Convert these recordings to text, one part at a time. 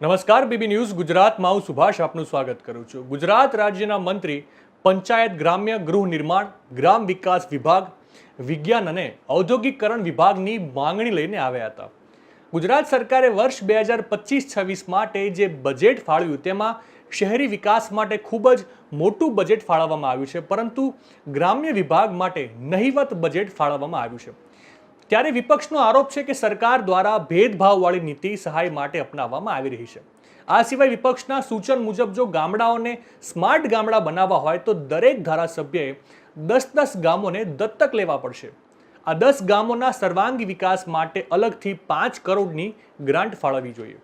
નમસ્કાર, BB news ગુજરાતમાં હું સુભાષ આપનું સ્વાગત કરું છું. ગુજરાત રાજ્યના મંત્રી, પંચાયત ગ્રામ્ય ગૃહ નિર્માણ, ગ્રામ વિકાસ વિભાગ, વિજ્ઞાન અને ઔદ્યોગિકરણ વિભાગની માંગણી લઈને આવ્યા હતા. ગુજરાત સરકારે વર્ષ બે હજાર પચીસ છવ્વીસ માટે જે બજેટ ફાળવ્યું તેમાં શહેરી વિકાસ માટે ખૂબ જ મોટું બજેટ ફાળવવામાં આવ્યું છે, પરંતુ ગ્રામ્ય વિભાગ માટે નહિવત બજેટ ફાળવવામાં આવ્યું છે. ત્યારે વિપક્ષનો આરોપ છે કે સરકાર દ્વારા ભેદભાવવાળી નીતિ સહાય માટે અપનાવવામાં આવી રહી છે. આ સિવાય વિપક્ષના સૂચન મુજબ જો ગામડાઓને સ્માર્ટ ગામડા બનાવવા હોય તો દરેક ધારાસભ્યએ દસ દસ ગામોને દત્તક લેવા પડશે. આ દસ ગામોના સર્વાંગી વિકાસ માટે અલગથી પાંચ કરોડની ગ્રાન્ટ ફાળવવી જોઈએ.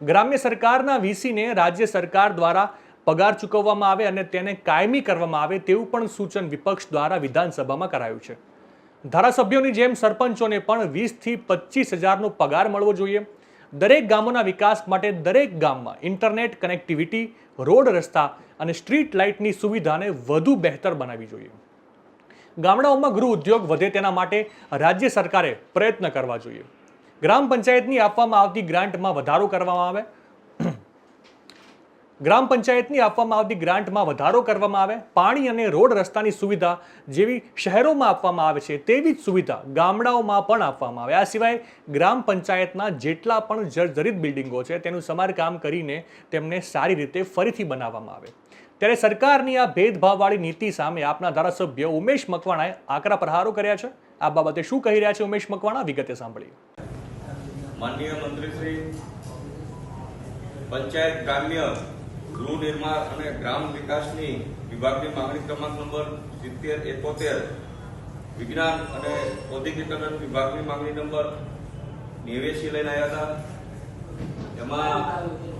ગ્રામ્ય સરકારના વીસીને રાજ્ય સરકાર દ્વારા પગાર ચૂકવવામાં આવે અને તેને કાયમી કરવામાં આવે તેવું પણ સૂચન વિપક્ષ દ્વારા વિધાનસભામાં કરાયું છે. ધારાસભ્યોની જેમ સરપંચોને પણ વીસથી પચીસ હજારનો પગાર મળવો જોઈએ. દરેક ગામોના વિકાસ માટે દરેક ગામમાં ઇન્ટરનેટ કનેક્ટિવિટી, રોડ રસ્તા અને સ્ટ્રીટ લાઇટની સુવિધાને વધુ બહેતર બનાવવી જોઈએ. ગામડાઓમાં ગૃહ ઉદ્યોગ વધે તેના માટે રાજ્ય સરકારે પ્રયત્ન કરવા જોઈએ. ગ્રામ પંચાયતની આપવામાં આવતી ગ્રાન્ટમાં વધારો કરવામાં આવે ગ્રામ પંચાયતની આપવામાં આવતી ગ્રાન્ટમાં વધારો કરવામાં આવે, પાણી અને રોડ રસ્તાની સુવિધા જેવી શહેરોમાં આપવામાં આવે છે તેવી જ સુવિધા ગામડાઓમાં પણ આપવામાં આવે. આ સિવાય ગ્રામ પંચાયતના જેટલા પણ જર્જરિત બિલ્ડિંગો છે તેનું સમારકામ કરીને તેમને સારી રીતે ફરીથી બનાવવામાં આવે. ત્યારે સરકારની આ ભેદભાવવાળી નીતિ સામે આપના ધારાસભ્ય ઉમેશ મકવાણાએ આકરા પ્રહારો કર્યા છે. આ બાબતે શું કહી રહ્યા છે ઉમેશ મકવાણા? વિગતે સાંભળીએ. માનનીય મંત્રીશ્રી, પંચાયત ગ્રામ્ય ગૃહ નિર્માણ અને ગ્રામ વિકાસની વિભાગની માંગણી ક્રમાંક નંબર સિત્તેર એકોતેર, વિજ્ઞાન અને ઔદ્યોગિકરણ વિભાગની માંગણી નંબર નેવ્યાસી લઈને આવ્યા હતા. એમાં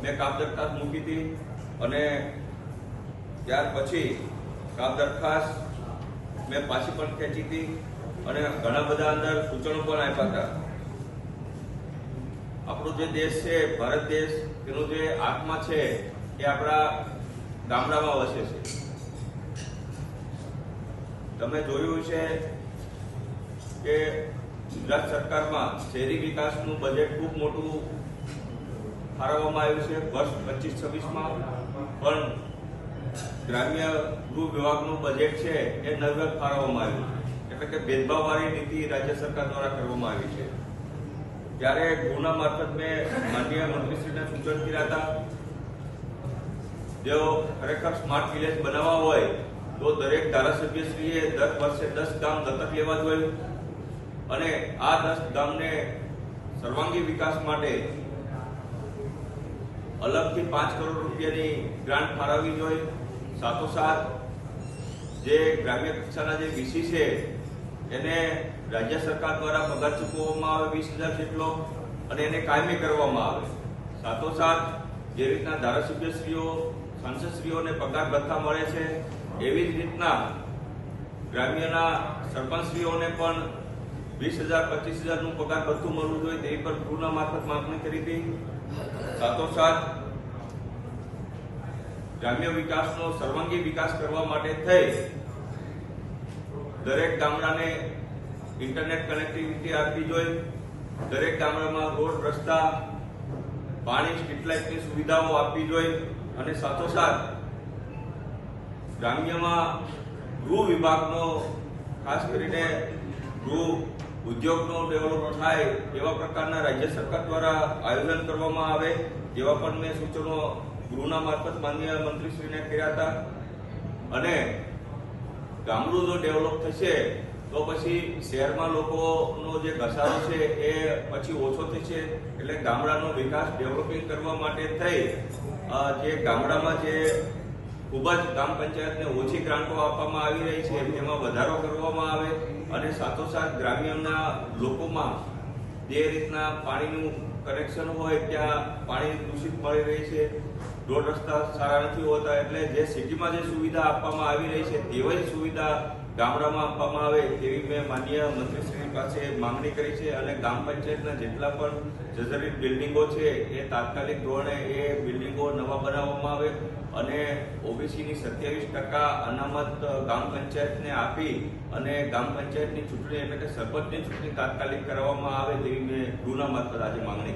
મેં કાપ દરખાસ્ત મૂકી હતી અને ત્યાર પછી કાપ દરખાસ્ત મેં પાછી પણ ખેંચી હતી અને ઘણા બધા અંદર સૂચનો પણ આપ્યા હતા. આપણો જે દેશ છે, ભારત દેશ, તેનો જે આત્મા છે એ આપણા ગામડામાં વસે છે. તમે જોયું છે કે ગુજરાત સરકારમાં શહેરી વિકાસનું બજેટ ખૂબ મોટું ફાળવવામાં આવ્યું છે. વર્ષ પચીસ છવ્વીસમાં પણ ગ્રામ્ય ગૃહ વિભાગનું બજેટ છે એ નવગત ફાળવવામાં આવ્યું છે. એટલે કે ભેદભાવવાળી નીતિ રાજ્ય સરકાર દ્વારા કરવામાં આવી છે. ત્યારે ગૃહના મારફત મેં માનનીય મંત્રીશ્રીને સૂચન કર્યા હતા જો ખરેખર સ્માર્ટ વિલેજ બનાવવા હોય, તો દરેક ધારાસભ્યશ્રીએ દર વર્ષે દસ ગામ દત્તક લેવા જોઈએ. અને આ દસ ગામને સર્વાંગી વિકાસ માટે અલગથી પાંચ કરોડ રૂપિયાની ગ્રાન્ટ ફાળવવી જોઈએ. સાથોસાથ, જે ગ્રામ્ય કક્ષાના જે વીસી છે, એને રાજ્ય સરકાર દ્વારા પગાર ચૂકવવામાં આવે વીસ હજાર જેટલો અને એને કાયમી કરવામાં આવે. સાથોસાથ, જે રીતના ધારાસભ્યશ્રીઓ સાંસદશ્રીઓને પગાર ભથ્થા મળે છે, એવી જ રીતના ગ્રામ્યના સરપંચશ્રીઓને પણ વીસ હજાર, પચીસ હજારનું પગાર ભથ્થું મળવું જોઈએ તેવી પર ગૃહના મારફત માંગણી કરી હતી. સાથોસાથ ગ્રામ્ય વિકાસનો સર્વાંગી વિકાસ કરવા માટે થઈ દરેક ગામડાને ઇન્ટરનેટ કનેક્ટિવિટી આપવી જોઈએ. દરેક ગામડામાં રોડ રસ્તા, પાણી, સ્ટ્રીટ લાઇટની સુવિધાઓ આપવી જોઈએ. અને સાથોસાથ ગ્રામ્યમાં ગૃહ વિભાગનો, ખાસ કરીને ગૃહ ઉદ્યોગનો ડેવલપ થાય એવા પ્રકારના રાજ્ય સરકાર દ્વારા આયોજન કરવામાં આવે તેવા પણ મેં સૂચનો ગૃહના મારફત માન્ય મંત્રીશ્રીને કર્યા હતા. અને ગામડું જો ડેવલપ થશે, તો પછી શહેરમાં લોકોનો જે ઘસારો છે એ પછી ઓછો થશે. એટલે ગામડાનો વિકાસ ડેવલપિંગ કરવા માટે થઈ. જે ગામડામાં જે ખૂબ જ ગ્રામ પંચાયતને ઓછી ગ્રાન્ટો આપવામાં આવી રહી છે તેમાં વધારો કરવામાં આવે અને સાથોસાથ ગ્રામ્યના લોકોમાં જે રીતના પાણીનું કનેક્શન હોય ત્યાં પાણી દૂષિત મળી રહી છે. રોડ રસ્તા સારા નથી હોતા એટલે જે સિટીમાં જે સુવિધા આપવામાં આવી રહી છે, તેવી જ સુવિધા ગામડામાં આપવામાં આવે તેવી મેં માન્ય મંત્રીશ્રી પાસે માંગણી કરી છે અને ગ્રામ પંચાયતના જેટલા પણ જર્જરિત બિલ્ડિંગો છે, એ તાત્કાલિક ધોરણે એ બિલ્ડિંગો નવા બનાવવામાં આવે અને ઓબીસીની સત્યાવીસ ટકા અનામત ગ્રામ પંચાયતને આપી અને ગ્રામ પંચાયતની ચૂંટણી એટલે કે સરપંચની ચૂંટણી તાત્કાલિક કરવામાં આવે તેવી મેં મારફત આજે માંગણી